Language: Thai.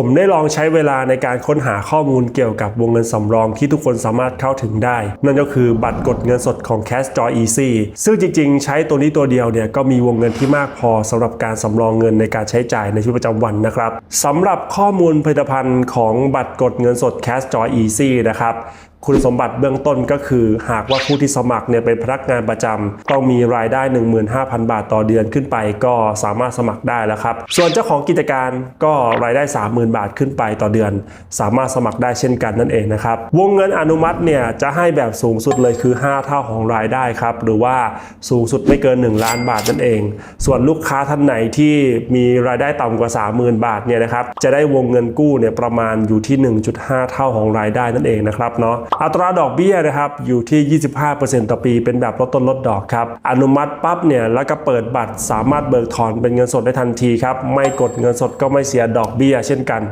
ผมได้ลองใช้เวลาในการค้นหาข้อมูลเกี่ยวกับวงเงินสำรองที่ทุกคนสามารถเข้าถึงได้ นั่นก็คือบัตรกดเงินสดของ Cash Joy Easy ซึ่งจริงๆ ใช้ตัวนี้ตัวเดียวเนี่ยก็มีวงเงินที่มากพอสำหรับการสำรองเงินในการใช้จ่ายในชีวิตประจำวันนะครับสำหรับข้อมูลผลิตภัณฑ์ของบัตรกดเงินสด Cash Joy Easy นะครับคุณสมบัติเบื้องต้นก็คือ หากว่าผู้ที่สมัครเนี่ยเป็นพนักงานประจำต้องมีรายได้ 15,000 บาทต่อเดือนขึ้นไป ก็สามารถสมัครได้แล้วครับ ส่วนเจ้าของกิจการก็รายได้ 30,000 บาทขึ้นไปต่อเดือน สามารถสมัครได้เช่นกันนั่นเองนะครับ วงเงินอนุมัติเนี่ยจะให้แบบสูงสุดเลยคือ 5 เท่าของรายได้ครับ หรือว่าสูงสุดไม่เกิน 1 ล้านบาทนั่นเอง ส่วนลูกค้าท่านไหนที่มีรายได้ต่ำกว่า 30,000 บาทเนี่ยนะครับ จะได้วงเงินกู้เนี่ยประมาณอยู่ที่ 1.5 เท่าของรายได้นั่นเองนะครับเนาะอัตราดอกเบี้ยนะครับอยู่ที่ 25%ต่อปี เป็นแบบลดต้นลดดอกครับ อนุมัติปั๊บเนี่ยแล้วก็เปิดบัตรสามารถเบิกถอนเป็นเงินสดได้ทันทีครับ ไม่กดเงินสดก็ไม่เสียดอกเบี้ยเช่นกัน